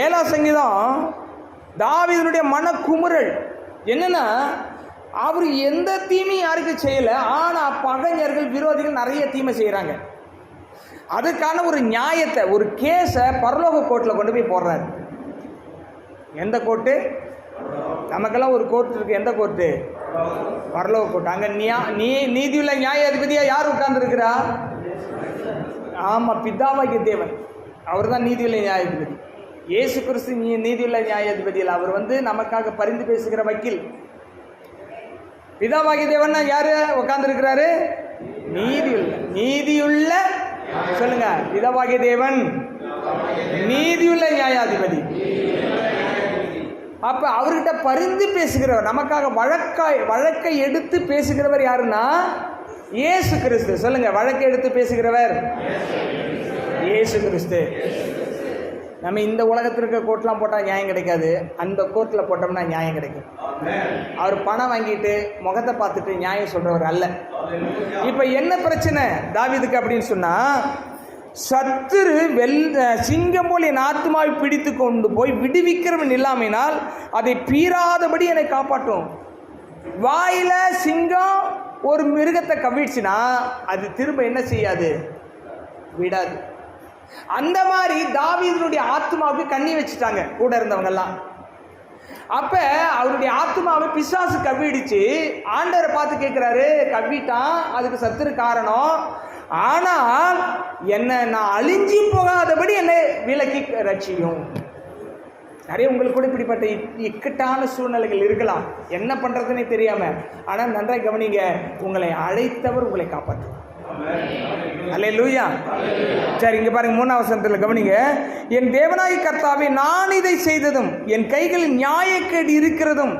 ஏழாம் சங்கீதம் தாவிதனுடைய மனக்குமுறல் என்னென்னா அவர் எந்த தீமையும் யாருக்கும் செய்யலை ஆனால் பகைஞர்கள் விரோதிகள் நிறைய தீமை செய்கிறாங்க அதுக்கான ஒரு நியாயத்தை ஒரு கேஸை பரலோக கோர்ட்டில் கொண்டு போய் போடுறாரு. எந்த கோர்ட்டு? நமக்கெல்லாம் ஒரு கோர்ட் இருக்கு. எந்த கோர்ட்டு? பரலோக கோர்ட். அங்கே நியா நீ நீதியுள்ள நியாயாதிபதியாக யார் உட்கார்ந்துருக்கிறா? ஆமாம் பிதாவாகிய தேவன். அவர் தான் நீதியுள்ள நியாயாதிபதி. இயேசு கிறிஸ்து நீ நீதியுள்ள நியாயாதிபதியில் அவர் வந்து நமக்காக பரிந்து பேசுகிற வக்கீல். பிதாவாகிய தேவன் யாரு? உட்கார்ந்துருக்கிறாரு? நீதியுள்ள நீதியுள்ள சொல்லுங்க பிதாவாகிய தேவன். நீதியுள்ள நியாயாதிபதி. அப்ப அவர்கிட்ட பரிந்து பேசுகிறவர் நமக்காக வழக்காய் வழக்கை எடுத்து பேசுகிறவர் யாருன்னா? இயேசு கிறிஸ்து. சொல்லுங்க வழக்கை எடுத்து பேசுகிறவர். இயேசு கிறிஸ்து. நம்ம இந்த உலகத்தில் இருக்க கோர்ட்லாம் போட்டால் நியாயம் கிடைக்காது. அந்த கோர்ட்டில் போட்டோம்னா நியாயம் கிடைக்கும். அவர் பணம் வாங்கிட்டு முகத்தை பார்த்துட்டு நியாயம் சொல்கிறவர் அல்ல. இப்போ என்ன பிரச்சனை? தாவிதுக்கு அப்படின்னு சொன்னால் சத்துரு வெல் சிங்கம் போல் என் ஆத்மாவை பிடித்து கொண்டு போய் விடுவிக்கிறவன் இல்லாமையினால் அதை பீறாதபடி என்னை காப்பாற்றும். வாயில் சிங்கம் ஒரு மிருகத்தை கவிழ்ச்சினா அது திரும்ப என்ன செய்யாது? விடாது. அந்த மாதிரி தாவீதனுடைய ஆத்மாவுக்கு கண்ணி வச்சுட்டாங்க. கூட இருந்தவங்கெல்லாம். அப்ப அவருடைய ஆத்மாவை பிசாசு கவ்விடுச்சு. ஆண்டரை பார்த்து கேட்கிறாரு கவ்விட்டான் அதுக்கு சத்துரு காரணம். ஆனால் என்ன நான் அழிஞ்சி போகாதபடி என்னை விலக்கி ரட்சியும். நிறைய உங்களுக்கு கூட இப்படிப்பட்ட இக்கட்டான சூழ்நிலைகள் இருக்கலாம். என்ன பண்றதுன்னே தெரியாம. ஆனால் நன்றாக கவனிங்க உங்களை அழைத்தவர் உங்களை காப்பாற்றுவார். அல்லே லூயா சரி இங்க பாருங்க மூணாவது வசனத்தில் கவனிங்க. என் தேவனாய் கர்த்தாவே நான் இதை செய்ததும் என் கைகளில் நியாயக்கேடு இருக்கிறதும்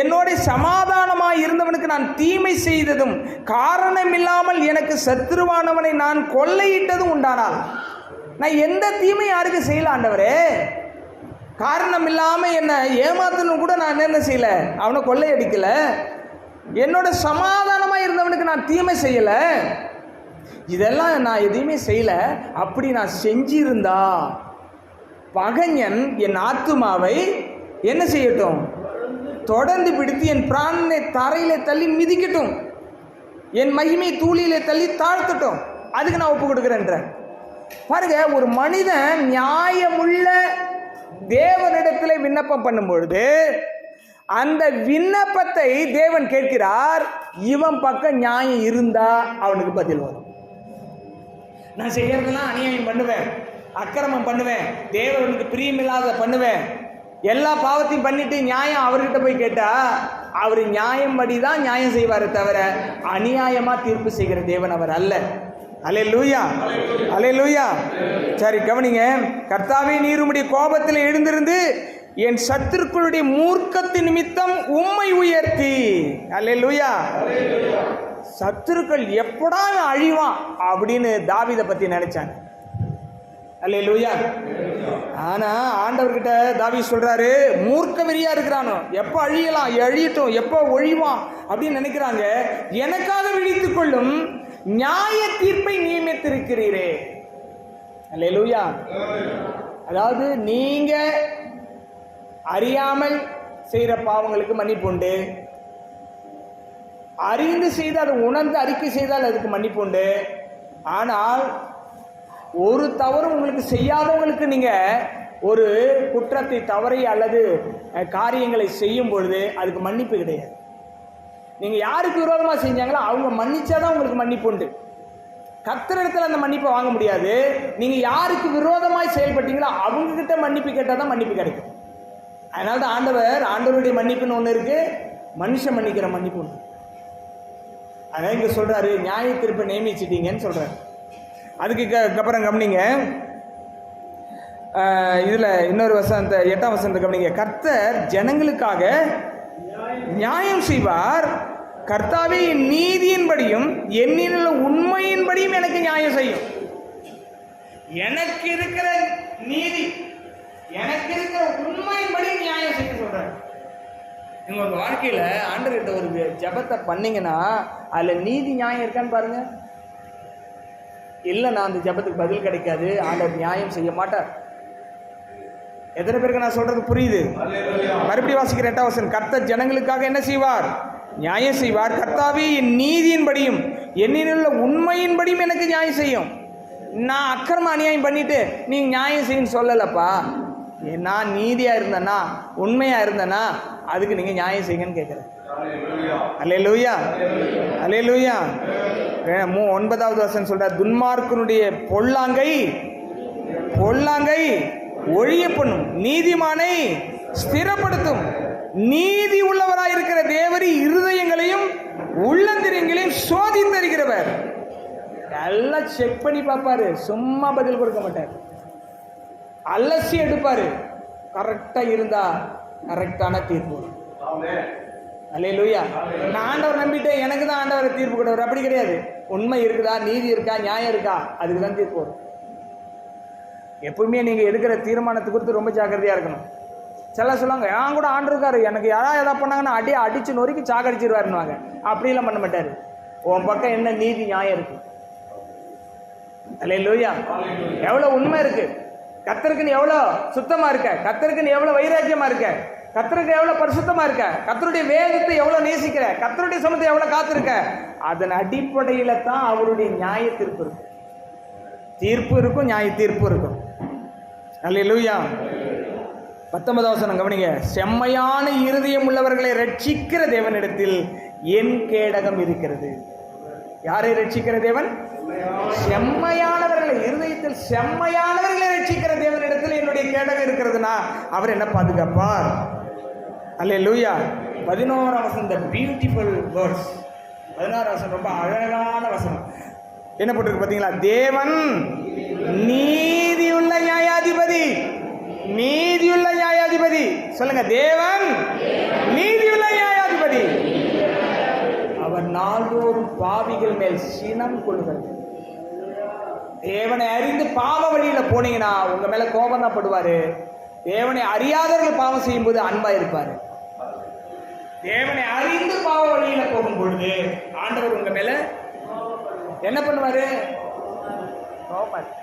என்னோட சமாதானமாய் இருந்தவனுக்கு நான் தீமை செய்ததும் காரணமில்லாமல் எனக்கு சத்துருவானவனை நான் கொள்ளையிட்டதும் உண்டானால் நான் எந்த தீமை யாருக்கு செய்யல ஆண்டவரே. காரணம் இல்லாமல் என்னை ஏமாத்தணும் கூட நான் என்ன செய்யல அவனை கொள்ளையடிக்கல. என்னோட சமாதானமாக இருந்தவனுக்கு நான் தீமை செய்யலை. இதெல்லாம் நான் எதையுமே செய்யலை. அப்படி நான் செஞ்சிருந்தா பகைஞன் என் ஆத்துமாவை என்ன செய்யட்டும்? தொடர்ந்து பிடித்து என் பிராணனை தரையில் தள்ளி மிதிக்கட்டும். என் மகிமை தூளியிலே தள்ளி தாழ்த்தட்டும். அதுக்கு நான் ஒப்பு கொடுக்குறேன்ற பாருங்க ஒரு மனிதன் நியாயமுள்ள தேவனிடத்தில் விண்ணப்பம் பண்ணும்பொழுது அந்த விண்ணப்பத்தை தேவன் கேட்கிறார். இவன் பக்கம் நியாயம் இருந்தா அவனுக்கு பதில் வரும். நான் செய்கிறதுலாம் அநியாயம் பண்ணுவேன் அக்கிரமம் பண்ணுவேன் தேவனுக்கு பிரியமில்லாத பண்ணுவேன். எல்லா பாவத்தையும் பண்ணிட்டு நியாயம் அவர்கிட்ட போய் கேட்டா அவர் நியாயம் படி தான் நியாயம் செய்வார் தவிர அநியாயமா தீர்ப்பு செய்கிற தேவன் அவர் அல்ல. அலே லூயா அலே லூயா சரி கவனிங்க. கர்த்தாவே நீருமுடைய கோபத்தில் எழுந்திருந்து என் சத்துருக்களுடைய மூர்க்கத்தின் நிமித்தம் உம்மை உயர்த்தி. அலே லூயா சத்துருக்கள் எப்படா அழிவான் அப்படின்னு தாவிதை பற்றி நினைச்சாங்க. அல்ல லூயா ஆனா ஆண்டவர்கிட்ட தாவி சொல்றாரு மூர்க்க வெறியா இருக்கிறானோ எப்போ அழியலாம் அழியட்டும் எப்போ ஒழிவான் அப்படின்னு நினைக்கிறாங்க. எனக்காக விழித்துக் கொள்ளும் நியாய தீர்ப்பை நியமித்திருக்கிறீரே. அல்ல லூயா அதாவது நீங்க அறியாமல் செய்கிற பாவங்களுக்கு மன்னிப்பு உண்டு. அறிந்து செய்து அதை உணர்ந்து அறிக்கை செய்தால் அதுக்கு மன்னிப்பு உண்டு. ஆனால் ஒரு தவறும் உங்களுக்கு செய்யாதவங்களுக்கு நீங்கள் ஒரு குற்றத்தை தவறை அல்லது காரியங்களை செய்யும் பொழுது அதுக்கு மன்னிப்பு கிடையாது. நீங்கள் யாருக்கு விரோதமாக செஞ்சாங்களோ அவங்க மன்னிச்சாதான் உங்களுக்கு மன்னிப்பு உண்டு. கர்த்தரிடத்துல அந்த மன்னிப்பை வாங்க முடியாது. நீங்கள் யாருக்கு விரோதமாய் செயல்பட்டீங்களோ அவங்கக்கிட்ட மன்னிப்பு கேட்டால் தான் மன்னிப்பு கிடைக்கும். அதனால தான் ஆண்டவர் ஆண்டவருடைய மன்னிப்புன்னு ஒன்று இருக்குது மனுஷன் மன்னிக்கிற மன்னிப்பு ஒன்று அதான் இங்கே சொல்கிறாரு நியாய தீர்ப்பை நியமிச்சிட்டீங்கன்னு சொல்கிறார் அதுக்கு க- அப்புறம் கவனிங்க இதில் இன்னொரு வசனத்தை எட்டாம் வசனத்தை கவனிங்க. கர்த்தர் ஜனங்களுக்காக நியாயம் செய்வார். கர்த்தாவே என் நீதியின்படியும் என்னில் உள்ள உண்மையின்படியும் எனக்கு நியாயம் செய்யும். எனக்கு இருக்கிற நீதி எனக்கு இருக்கிற உண்மையின்படி நியாயம் செய்ய சொல்கிறார் நீங்கள் உங்க வாழ்க்கையில் ஆண்டவர்கிட்ட ஒரு ஜெபத்தை பண்ணிங்கன்னா அதில் நீதி நியாயம் இருக்கான்னு பாருங்க. இல்லை நான் அந்த ஜெபத்துக்கு பதில் கிடைக்காது. ஆண்டவர் நியாயம் செய்ய மாட்டார். எத்தனை பேருக்கு நான் சொல்றது புரியுது? மறுபடியும் வாசிக்கிற எட்டாம் வசனம் கர்த்தர் ஜனங்களுக்காக என்ன செய்வார்? நியாயம் செய்வார். கர்த்தாவே என் நீதியின்படியும் என்னிலுள்ள உண்மையின்படியும் எனக்கு நியாயம் செய்யும். நான் அக்கிரம அநியாயம் பண்ணிட்டு நீ நியாயம் செய்யுன்னு சொல்லலப்பா. நான் நீதியாக இருந்தேனா? உண்மையாக இருந்தேனா? அதுக்கு நீங்க நியாயம் செய்யுங்கன்னு கேட்குறேன் அல்லே லூயா அல்லே லூயா மூ ஒன்பதாவது வருஷம் சொல்ற துன்மார்க்கனுடைய பொல்லாங்கை பொல்லாங்கை ஒழிய பண்ணும் நீதிமானை ஸ்திரப்படுத்தும். நீதி உள்ளவராய் இருக்கிற தேவரி இருதயங்களையும் உள்ளந்திரியங்களையும் சோதித்தருகிறவர் எல்லாம் செக் பண்ணி பார்ப்பாரு. சும்மா பதில் கொடுக்க மாட்டார். அலசி எடுப்பாரு. கரெக்டாக இருந்தா கரெக்டான தீர்ப்பு. வரும். அல்லேலூயா. நான் ஆண்டவர் நம்பிட்டேன். எனக்கு தான் ஆண்டவரை தீர்ப்பு கொடுவர் அப்படி கிடையாது. உண்மை இருக்குதா? நீதி இருக்கா? நியாயம் இருக்கா? அதுக்கு தான் தீர்ப்பு வரும். எப்பவுமே நீங்கள் எடுக்கிற தீர்மானத்தை குறித்து ரொம்ப ஜாக்கிரதையாக இருக்கணும். சில சொல்லுவாங்க நான் கூட ஆண்டு இருக்காரு. எனக்கு யாராவது எதாவது பண்ணாங்கன்னா அடி அடிச்சு நொறுக்கி சாகடிச்சிருவாருன்னுவாங்க. அப்படிலாம் பண்ண மாட்டார். உன் பக்கம் என்ன நீதி நியாயம் இருக்கு? அல்லேலூயா. எவ்வளோ உண்மை இருக்குது கத்தருக்குன்னு எவ்வளோ சுத்தமாக இருக்க? கத்தருக்குன்னு எவ்வளோ வைராக்கியமாக இருக்க? கத்தருக்கு எவ்வளோ பரிசுத்தமாக இருக்க? கத்தருடைய வேதத்தை எவ்வளோ நேசிக்கிற? கத்தருடைய சமத்தை எவ்வளோ காத்திருக்க? அதன் அடிப்படையில தான் அவருடைய நியாய தீர்ப்பு இருக்கும். தீர்ப்பு இருக்கும் நியாய தீர்ப்பு இருக்கும். அல்லேலூயா. பத்தொன்பதாம் வசனம் கவனிங்க. செம்மையான இருதயம் உள்ளவர்களை ரட்சிக்கிற தேவனிடத்தில் என் கேடகம் இருக்கிறது. யாரை ரட்சிக்கிற தேவன்? செம்மையான செம்மையானவர்களை இருதயத்தில் செம்மையானவர்களை ரட்சிக்கிற தேவனிடத்தில் என்னுடைய கேடகம் இருக்கிறதுனா அவர் என்ன பாதுகாப்பார்? அல்ல லூயா பதினோராம் வசனம் இந்த பியூட்டிஃபுல் வேர்ட்ஸ் பதினோராம் வசனம் ரொம்ப அழகான வசனம். என்ன போட்டிருக்கு பார்த்தீங்களா? தேவன் நீதியுள்ள நியாயாதிபதி. நீதியுள்ள நியாயாதிபதி. சொல்லுங்க தேவன் நீதியுள்ள நியாயாதிபதி. அவர் நாள்தோறும் பாவிகள் மேல் சினம் கொள்கிறது தேவனை அறிந்து பாவ வழியில போனீங்கன்னா உங்க மேல கோபம் தான் படுவார். தேவனை அறியாதவர்கள் பாவம் செய்யும்போது அன்பா இருப்பாரு. தேவனை அறிந்து பாவ வழியில போகும் பொழுது ஆண்டவர் உங்க மேல என்ன பண்ணுவாரு? கோபம்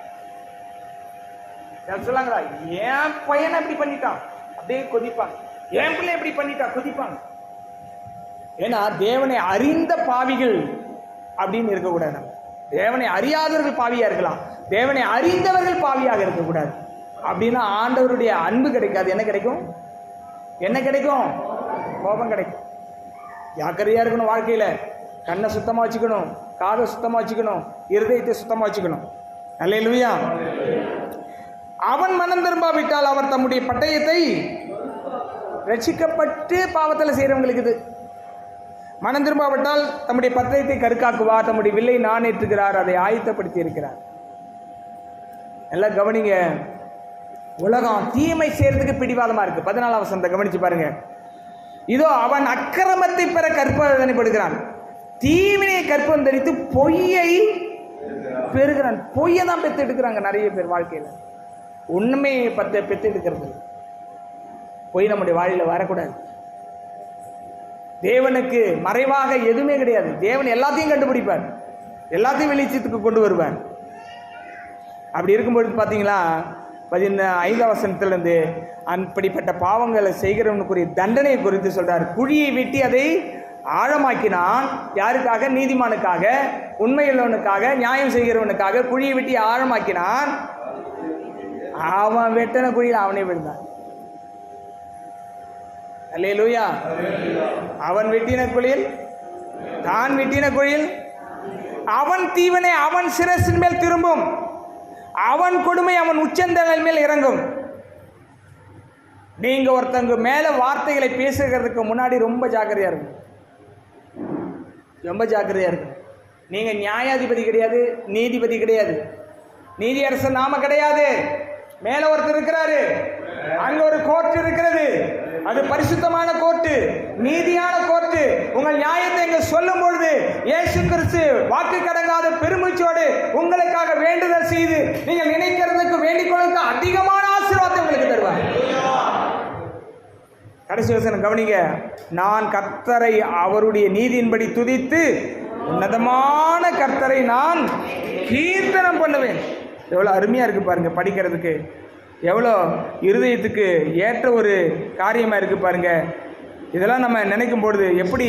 சொல்லாங்களா என் பையனை அப்படி பண்ணிட்டான். அப்படியே கொதிப்பாங்க. என் பிள்ளை இப்படி பண்ணிட்டா? கொதிப்பாங்க. ஏன்னா தேவனை அறிந்த பாவிகள் அப்படின்னு இருக்கக்கூடாது. நம்ம தேவனை அறியாதவர்கள் பாவியாக இருக்கலாம். தேவனை அறிந்தவர்கள் பாவியாக இருக்கக்கூடாது. அப்படின்னா ஆண்டவருடைய அன்பு கிடைக்காது. என்ன கிடைக்கும்? என்ன கிடைக்கும்? கோபம் கிடைக்கும். ஜாக்கிரதையாக இருக்கணும் வாழ்க்கையில். கண்ணை சுத்தமாக வச்சுக்கணும். காதை சுத்தமாக வச்சுக்கணும். இருதயத்தை சுத்தமாக வச்சுக்கணும். நல்ல இல்லையா அவன் மனம் திரும்பாவிட்டால் அவர் தம்முடைய பட்டயத்தை ரட்சிக்கப்பட்டு பாவத்தில் செய்கிறவங்களுக்கு இது. மனம் திரும்பாவிட்டால் தம்முடைய பத்திரத்தை கருக்காக்குவார் தம்முடைய வில்லை நான் ஏற்றுகிறார் அதை ஆயத்தப்படுத்தி இருக்கிறார் எல்லாம் கவனிங்க. உலகம் தீமை செய்யறதுக்கு பிடிவாதமாக இருக்குது பதினாலாம் வசந்த கவனிச்சு பாருங்க. இதோ அவன் அக்கிரமத்தை பெற கற்பனைப்படுகிறான் தீவினையை கற்பம் தெரிவித்து பொய்யை பெறுகிறான். பொய்யை தான் பெற்று எடுக்கிறாங்க நிறைய பேர் வாழ்க்கையில். உண்மையை பத்த பெற்று எடுக்கிறது பொய் நம்முடைய வாழ்க்கையில் வரக்கூடாது. தேவனுக்கு மறைவாக எதுவுமே கிடையாது. தேவன் எல்லாத்தையும் கண்டுபிடிப்பார். எல்லாத்தையும் வெளிச்சத்துக்கு கொண்டு வருவார். அப்படி இருக்கும்பொழுது பார்த்தீங்களா பதின ஐந்தாம் வசனத்திலிருந்து அப்படிப்பட்ட பாவங்களை செய்கிறவனுக்குரிய தண்டனை குறித்து சொல்கிறார் குழியை வெட்டி அதை ஆழமாக்கினான் யாருக்காக? நீதிமானுக்காக உண்மையுள்ளவனுக்காக நியாயம் செய்கிறவனுக்காக குழியை வெட்டி ஆழமாக்கினான் அவன் வெட்டின குழியில் அவனே விழுந்தான். அல்லேலூயா. அவன் வெட்டின குழியில் தான் வெட்டின குழியில் அவன் தீவனை அவன் சிரசின் மேல் திரும்பும். அவன் கொடுமை அவன் உச்சந்தலை மேல் இறங்கும். நீங்க ஒருத்தங்க மேல வார்த்தைகளை பேசுகிறதுக்கு முன்னாடி ரொம்ப ஜாக்கிரதையா இருக்கும் ரொம்ப ஜாக்கிரதையா இருக்கும் நீங்க நியாயாதிபதி கிடையாது நீதிபதி கிடையாது. நீதியரசர் நாம கிடையாது. மேல ஒருத்தர் இருக்கிறாரு. அங்க ஒரு கோர்ட் இருக்கிறது. அது பரிசுத்தமான கோர்ட்டு நீதியான கோர்ட்டு உங்கள் நியாயத்தை இங்க சொல்லும் பொழுது இயேசு கிறிஸ்து வாக்கு கடங்காத பெருமூச்சோடு உங்களுக்காக வேண்டுதல் செய்து நீங்கள் நினைக்கிறதுக்கு வேண்டிக் கொள்ளுக்கு அதிகமான ஆசீர்வாதத்தை உங்களுக்கு தருவார். கடைசி வசனம் கவனிங்க. நான் கர்த்தரை அவருடைய நீதியின்படி துதித்து உன்னதமான கர்த்தரை நான் கீர்த்தனம் பண்ணுவேன். எவ்வளோ அருமையாக இருக்கு பாருங்க படிக்கிறதுக்கு. எவ்வளோ இருதயத்துக்கு ஏற்ற ஒரு காரியமாக இருக்குது பாருங்க. இதெல்லாம் நம்ம நினைக்கும் பொழுது எப்படி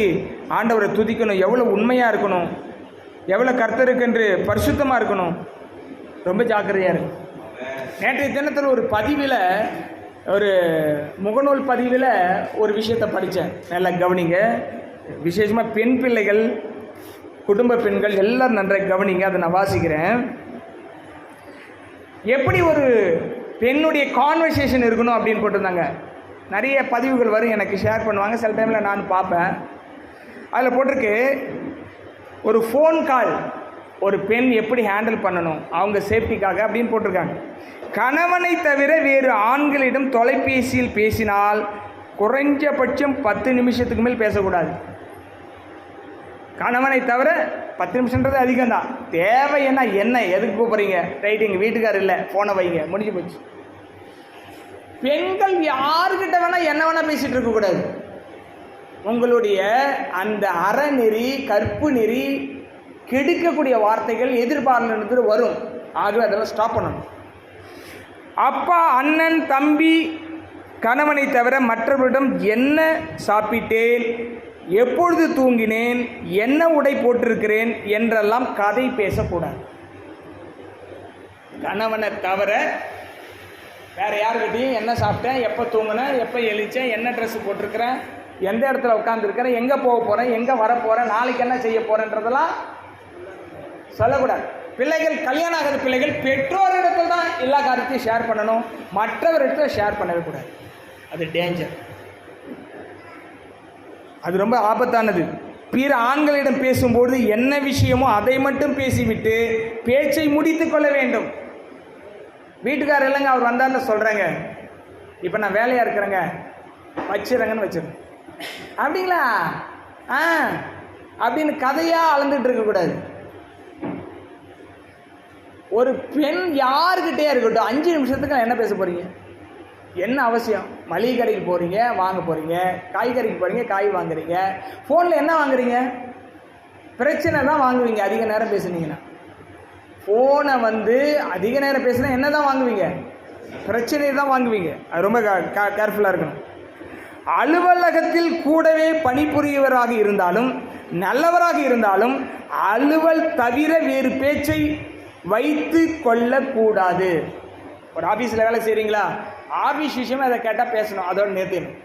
ஆண்டவரை துதிக்கணும்? எவ்வளோ உண்மையாக இருக்கணும்? எவ்வளோ கர்த்தருக்கென்று பரிசுத்தமாக இருக்கணும்? ரொம்ப ஜாக்கிரதையாக இருக்கு நேற்றைய தினத்தில் ஒரு பதிவில் ஒரு முகநூல் பதிவில் ஒரு விஷயத்தை படித்தேன் நல்லா கவனிங்க. விசேஷமாக பெண் பிள்ளைகள் குடும்ப பெண்கள் எல்லோரும் நன்றாக கவனிங்க. அதை நான் வாசிக்கிறேன். எப்படி ஒரு பெண்ணுடைய கான்வர்சேஷன் இருக்கணும் அப்படின்னு போட்டிருந்தாங்க. நிறைய பதிவுகள் வரும் எனக்கு ஷேர் பண்ணுவாங்க. சில டைமில் நான் பார்ப்பேன். அதில் போட்டிருக்கு ஒரு ஃபோன் கால் ஒரு பெண் எப்படி ஹேண்டில் பண்ணணும் அவங்க சேஃப்டிக்காக அப்படின்னு போட்டிருக்காங்க. கணவனை தவிர வேறு ஆண்களிடம் தொலைபேசியில் பேசினால் குறைஞ்சபட்சம் பத்து நிமிஷத்துக்கு மேல் பேசக்கூடாது. கணவனை தவிர பத்து நிமிஷன்றது அதிகம் தான் தேவை என்ன என்ன எதுக்கு கூப்பிட்றீங்க? ரைட்டு எங்கள் வீட்டுக்காரர் இல்லை ஃபோனை வைங்க முடிஞ்சு போச்சு. பெண்கள் யாருக்கிட்ட வேணால் என்ன வேணால் பேசிகிட்டு இருக்கக்கூடாது உங்களுடைய அந்த அறநெறி கற்பு நெறி கெடுக்கக்கூடிய வார்த்தைகள் எதிர்பார்த்து வரும். ஆகவே அதெல்லாம் ஸ்டாப் பண்ணணும். அப்பா அண்ணன் தம்பி கணவனை தவிர மற்றவரிடம் என்ன சாப்பிட்டேன்? எப்பொழுது தூங்கினேன் என்ன உடை போட்டிருக்கிறேன் என்றெல்லாம் கதை பேசக்கூடாது. கணவனை தவிர வேற யாருக்கிட்டையும் என்ன சாப்பிட்டேன் எப்போ தூங்கினேன் எப்போ எழுச்சேன் என்ன ட்ரெஸ் போட்டிருக்கிறேன் எந்த இடத்துல உட்காந்துருக்கிறேன் எங்கே போக போகிறேன் எங்கே வர போகிறேன் நாளைக்கு என்ன செய்ய போகிறேன்றதெல்லாம் சொல்லக்கூடாது. பிள்ளைகள் கல்யாணம் ஆகாத பிள்ளைகள் பெற்றோரிடத்தில் தான் எல்லா காரியத்தையும் ஷேர் பண்ணணும். மற்றவரிடத்தில் ஷேர் பண்ணவே கூடாது. அது டேஞ்சர் அது ரொம்ப ஆபத்தானது. பிற ஆண்களிடம் பேசும்போது என்ன விஷயமோ அதை மட்டும் பேசிவிட்டு பேச்சை முடித்து கொள்ள வேண்டும். வீட்டுக்காரர் இல்லைங்க அவர் வந்தார்னு சொல்கிறேங்க இப்போ நான் வேலையாக இருக்கிறேங்க. வச்சுறேங்கன்னு வச்சிருக்கேன் அப்படிங்களா? ஆ அப்படின்னு கதையாக அளந்துட்டு இருக்கக்கூடாது ஒரு பெண் யாருக்கிட்டே இருக்கட்டும் அஞ்சு நிமிஷத்துக்கு என்ன பேச போகிறீங்க என்ன அவசியம்? மளிகை கடைக்கு போகிறீங்க வாங்க போகிறீங்க காய்கறிக்கு போகிறீங்க காய் வாங்குறீங்க. ஃபோனில் என்ன வாங்குறீங்க? பிரச்சனை தான் வாங்குவீங்க அதிக நேரம் பேசுனீங்கன்னா. ஃபோனை வந்து அதிக நேரம் பேசினா என்ன தான் வாங்குவீங்க? பிரச்சனையை தான் வாங்குவீங்க. அது ரொம்ப கேர்ஃபுல்லாக இருக்கணும். அலுவலகத்தில் கூடவே பணிபுரியவராக இருந்தாலும் நல்லவராக இருந்தாலும் அலுவல் தவிர வேறு பேச்சை வைத்து கொள்ளக்கூடாது. ஒரு ஆஃபீஸில் வேலை செய்கிறீங்களா ஆஃபீஸ் விஷயமா அதை கேட்டால் பேசணும். அதோட நிறுத்திடணும்.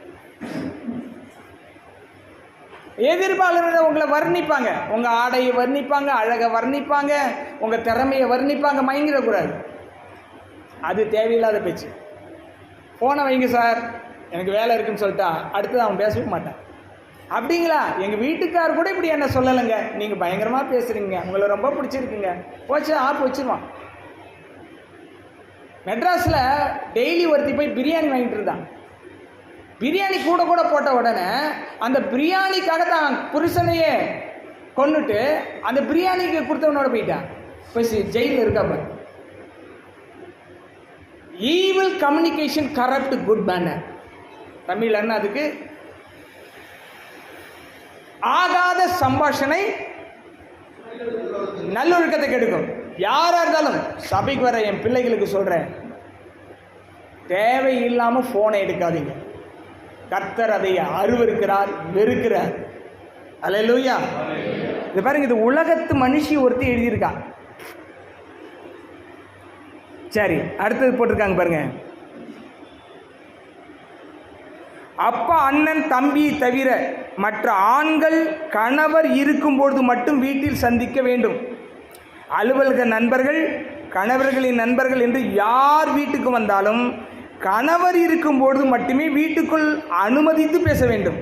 எதிர்பாளர்கள் உங்களை வர்ணிப்பாங்க. உங்கள் ஆடையை வர்ணிப்பாங்க அழகை வர்ணிப்பாங்க உங்கள் திறமையை வர்ணிப்பாங்க மயங்கிடக்கூடாது. அது தேவையில்லாத பேச்சு. ஃபோனை வைங்க சார் எனக்கு வேலை இருக்குன்னு சொல்லிட்டா அடுத்தது அவன் பேசவே மாட்டான். அப்படிங்களா? எங்கள் வீட்டுக்கார் கூட இப்படி என்ன சொல்லலைங்க. நீங்கள் பயங்கரமாக பேசுகிறீங்க உங்களை ரொம்ப பிடிச்சிருக்குங்க. போச்சு ஆப் வச்சிருவான். மெட்ராஸில் டெய்லி ஒருத்தி போய் பிரியாணி வாங்கிட்டு இருந்தான். பிரியாணி கூட கூட போட்ட உடனே அந்த பிரியாணிக்காக தான் புருஷனையே கொண்டுட்டு அந்த பிரியாணிக்கு கொடுத்தவனோட போயிட்டான். இப்போ ஜெயிலில் இருக்கா evil communication corrupt good manner Tamil என்ன அதுக்கு? ஆகாத சம்பாஷனை நல்லொழுக்கத்தை கெடுக்கும். யாரா இருந்தாலும் சபைக்கு வர என் பிள்ளைகளுக்கு சொல்றேன். தேவையில்லாம போனை எடுக்காதீங்க. கர்த்தர் அதை அருவருக்கிறார் வெறுக்கிறார். அல்லேலூயா. இது பாருங்க இது உலகத்து மனுஷி ஒருத்தி எழுதியிருக்கா. சரி அடுத்தது போட்டிருக்காங்க பாருங்க. அப்பா அண்ணன் தம்பி தவிர மற்ற ஆண்கள் கணவர் இருக்கும்பொழுது மட்டும் வீட்டில் சந்திக்க வேண்டும். அலுவலக நண்பர்கள் கணவர்களின் நண்பர்கள் என்று யார் வீட்டுக்கு வந்தாலும் கணவர் இருக்கும்பொழுது மட்டுமே வீட்டுக்குள் அனுமதித்து பேச வேண்டும்.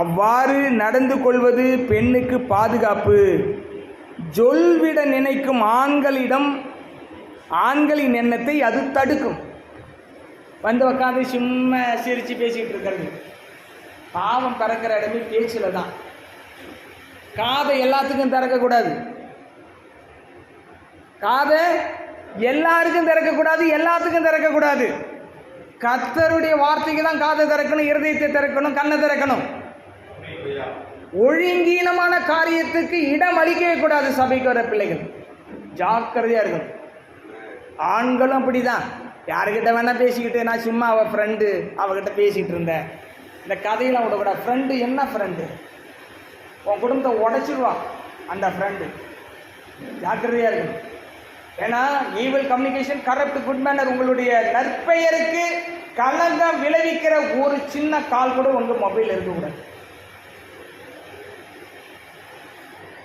அவ்வாறு நடந்து கொள்வது பெண்ணுக்கு பாதுகாப்பு. ஜொல்விட நினைக்கும் ஆண்களிடம் ஆண்களின் எண்ணத்தை அது தடுக்கும். வந்து உட்காந்து சும்மா சிரித்து பேசிக்கிட்டு இருக்கிறது. பாவம் பறக்கிற இடமே பேச்சில் தான் காதை எல்லாத்துக்கும் திறக்கக்கூடாது. காதை எல்லாருக்கும் திறக்கக்கூடாது எல்லாத்துக்கும் திறக்கக்கூடாது. கத்தருடைய வார்த்தைக்கு தான் காதை திறக்கணும் இருதயத்தை திறக்கணும் கண்ணை திறக்கணும். ஒழுங்கீனமான காரியத்துக்கு இடம் அளிக்கவே கூடாது சபைக்கு வர பிள்ளைகள். ஜாக்கிரதையாக இருக்கணும். ஆண்களும் அப்படிதான். யாருக்கிட்ட வேணால் பேசிக்கிட்டு நான் சும்மா அவள் ஃப்ரெண்டு அவகிட்ட பேசிகிட்டு இருந்தேன். இந்த கதையெல்லாம் விடக்கூடாது ஃப்ரெண்டு என்ன ஃப்ரெண்டு உன் குடும்பத்தை உடச்சிடுவான் அந்த ஃப்ரெண்டு ஜாக்கிரதையாக இருக்கணும். ஏன்னா evil communication corrupt good manner உங்களுடைய நற்பெயருக்கு கலங்கம் விளைவிக்கிற ஒரு சின்ன கால் கூட உங்கள் மொபைல் இருக்கக்கூடாது.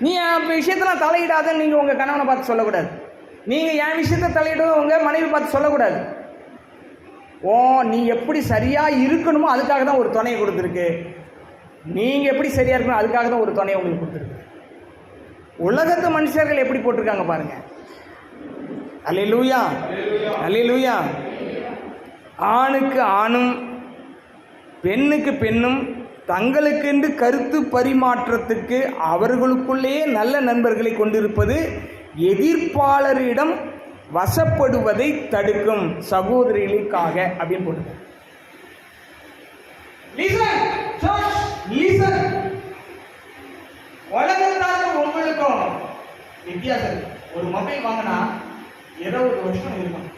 நீ என் விஷயத்தில் தலையிடாதன்னு நீங்கள் உங்கள் கணவனை பார்த்து சொல்லக்கூடாது. நீங்கள் என் விஷயத்தை தலையிடுவது உங்கள் மனைவி பார்த்து சொல்லக்கூடாது. ஓ நீ எப்படி சரியாக இருக்கணுமோ அதுக்காக தான் ஒரு துணையை கொடுத்துருக்கு. நீங்கள் எப்படி சரியாக இருக்கணும் அதுக்காக தான் ஒரு துணையை உங்களுக்கு கொடுத்துருக்கு. உலகத்து மனுஷர்கள் எப்படி போட்டிருக்காங்க பாருங்கள் அல்லே லூயா லூயா ஆணுக்கு ஆணும் பெண்ணுக்கு பெண்ணும் தங்களுக்கென்று கருத்து பரிமாற்றத்துக்கு அவர்களுக்குள்ளேயே நல்ல நண்பர்களை கொண்டிருப்பது எதிர்ப்பாளரிடம் வசப்படுவதை தடுக்கும் சகோதரிகளுக்காக அப்படின்னு போட்டு உலகத்தாருக்கும் உங்களுக்கும் வித்தியாசம் ஒரு மொபைல் வாங்கினா இருபது வருஷம் இருக்கும்.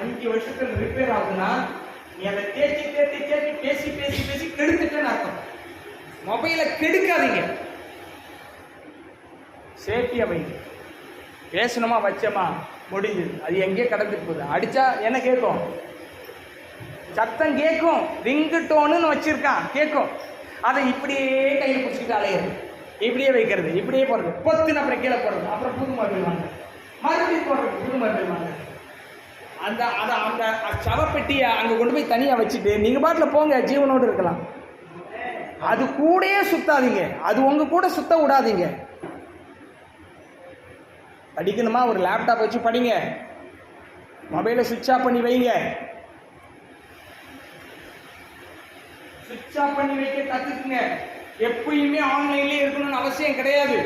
அஞ்சு வருஷத்துல ரிப்பேர் ஆகுதுன்னா நீ அதை தேய்ச்சி தேய்ச்சி தேய்ச்சி பேசி பேசி பேசி கெடுத்துட்டேன்னு அர்த்தம். மொபைலை கெடுக்காதீங்க. சேஃப்டியாக வைங்க. பேசணுமா வச்சோமா? முடிஞ்சுது. அது எங்கேயோ கடந்துட்டு போகுது. அடிச்சா என்ன கேட்கும்? சத்தம் கேட்கும். ரிங்கு டோனுன்னு வச்சிருக்கான். கேட்கும். அதை இப்படியே கையில் பிடிச்சிக்கிட்டு அலையிறது. இப்படியே வைக்கிறது. இப்படியே போடுறது பொத்துன்னு அப்புறம் கீழே போடுறது அப்புறம் புது மாதிரி வாங்க மறுபடியும் போடுறது புது அந்த அதை அந்த சவப்பெட்டியை அங்கே கொண்டு போய் தனியாக வச்சுட்டு நீங்கள் பாட்டில் போங்க ஜீவனோடு இருக்கலாம். அது கூடயே சுத்தாதீங்க. அது உங்கள் கூட சுத்த விடாதீங்க. படிக்கணுமா? ஒரு லேப்டாப் வச்சு படிங்க. மொபைலை சுவிட்ச் ஆஃப் பண்ணி வைங்க. சுவிட்ச் ஆஃப் பண்ணி வைக்க கற்றுக்குங்க எப்பயுமே ஆன்லைன்லேயே இருக்கணும்னு அவசியம் கிடையாது.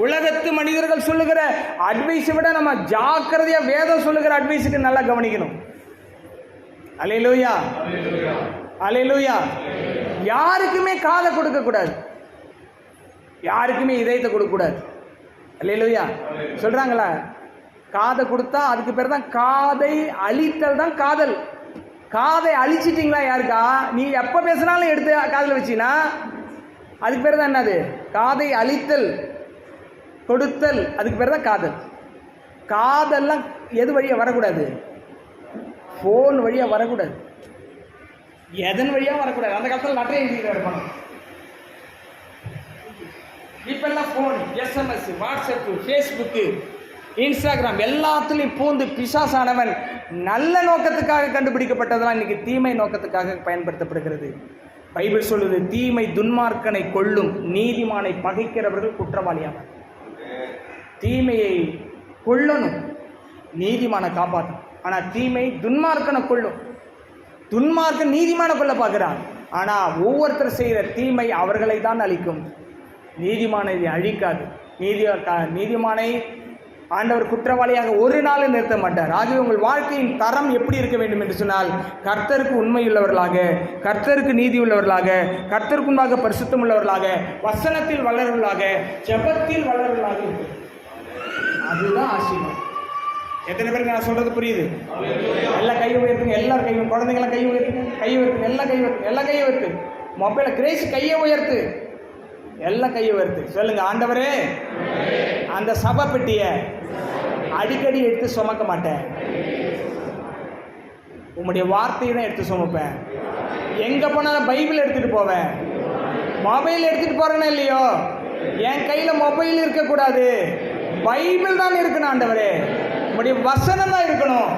உலகத்து மனிதர்கள் சொல்லுகிற அட்வைஸை விட நம்ம ஜாக்கிரதையா வேதம் சொல்லுகிற அட்வைஸுக்கு நல்லா கவனிக்கணும். அலையலூயா அலையலூயா யாருக்குமே காதை கொடுக்க கூடாது. யாருக்குமே இதயத்தை கொடுக்க கூடாது. அல்லையா சொல்றாங்களா? காதை கொடுத்தா அதுக்கு பேர் தான் காதை அழித்தல் தான் காதல். காதை அழிச்சிட்டிங்களா யாருக்கா? நீ எப்போ பேசினாலும் எடுத்து காதில் வச்சினா அதுக்கு பேர் தான் என்னது? காதை அழித்தல். கொடுத்தல் அதுக்கு பேர் தான் காதல். காதெல்லாம் எது வழியாக வரக்கூடாது? ஃபோன் வழியாக வரக்கூடாது. எதன் வழியாக வரக்கூடாது? அந்த காலத்தில் லெட்டர் எழுதிட்டு இருக்கணும் இப்பெல்லாம் phone SMS WhatsApp Facebook Instagram எல்லாத்துலேயும் பூந்து பிசாசானவன் நல்ல நோக்கத்துக்காக கண்டுபிடிக்கப்பட்டதெல்லாம் இன்றைக்கி தீமை நோக்கத்துக்காக பயன்படுத்தப்படுகிறது. பைபிள் சொல்லுது தீமை துன்மார்க்கனை கொள்ளும் நீதிமானை பகைக்கிறவர்கள் குற்றவாளியாவர் தீமையை கொல்லணும். நீதிமானை காப்பாற்றும் ஆனால் தீமை துன்மார்க்கனை கொள்ளும் துன்மார்க்கன் நீதிமான கொள்ள பார்க்குறான். ஆனால் ஒவ்வொருத்தர் செய்கிற தீமை அவர்களை தான் அழிக்கும். நீதிமானை அழிக்காது. நீதி நீதிமானை ஆண்டவர் குற்றவாளியாக ஒரு நாளும் நிறுத்த மாட்டார். ஆகவே உங்கள் வாழ்க்கையின் தரம் எப்படி இருக்க வேண்டும் என்று சொன்னால் கர்த்தருக்கு உண்மையுள்ளவர்களாக கர்த்தருக்கு நீதி உள்ளவர்களாக கர்த்தருக்கு முன்பாக பரிசுத்தம் உள்ளவர்களாக வசனத்தில் வளர்வர்களாக ஜபத்தில் வளர்வர்களாக அதுதான் ஆசீர்வாதம். எத்தனை பேருக்கு நான் சொல்றது புரியுது? எல்லா கை உயர்த்துங்க எல்லாரும் கை குழந்தைங்களாம் கை உயர்த்துங்க கை உயர்த்துங்க எல்லாம் கை உயர்த்துங்க எல்லாம் கை உயர்த்து மொபைல கிரேஸ் கையை உயர்த்து எல்லாம் கையை உயர்த்து சொல்லுங்க ஆண்டவரே அந்த சபை பெட்டிய அடிக்கடி எடுத்து சுமக்க மாட்டேன். உம்முடைய வார்த்தையை தான் எடுத்து சுமப்பேன். எங்க போனாலும் பைபிள் எடுத்துட்டு போவேன். மொபைல் எடுத்துட்டு போறேன்னா இல்லையோ? என் கையில மொபைல் இருக்கக்கூடாது. பைபிள் தான் இருக்கணும் ஆண்டவரே. உங்களுடைய வசனம் தான் இருக்கணும்.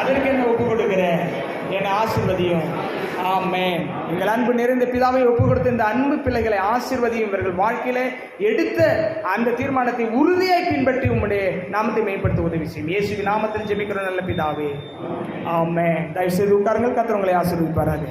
அதற்கு என்ன ஒப்பு கொடுக்குறேன் என்னை ஆசிர்வதியும். ஆமென். எங்கள் அன்பு நிறைந்த பிதாவை ஒப்பு கொடுத்த இந்த அன்பு பிள்ளைகளை ஆசிர்வதியும். இவர்கள் வாழ்க்கையில எடுத்த அந்த தீர்மானத்தை உறுதியாய் பின்பற்றி உங்களுடைய நாமத்தை மேம்படுத்த உதவி செய்யும். இயேசுவின் நாமத்தில் ஜெபிக்கிற நல்ல பிதாவே. ஆமே தயவு செய்து உட்காருங்கள் கத்திரவங்களை ஆசிர்வதிப்பாராது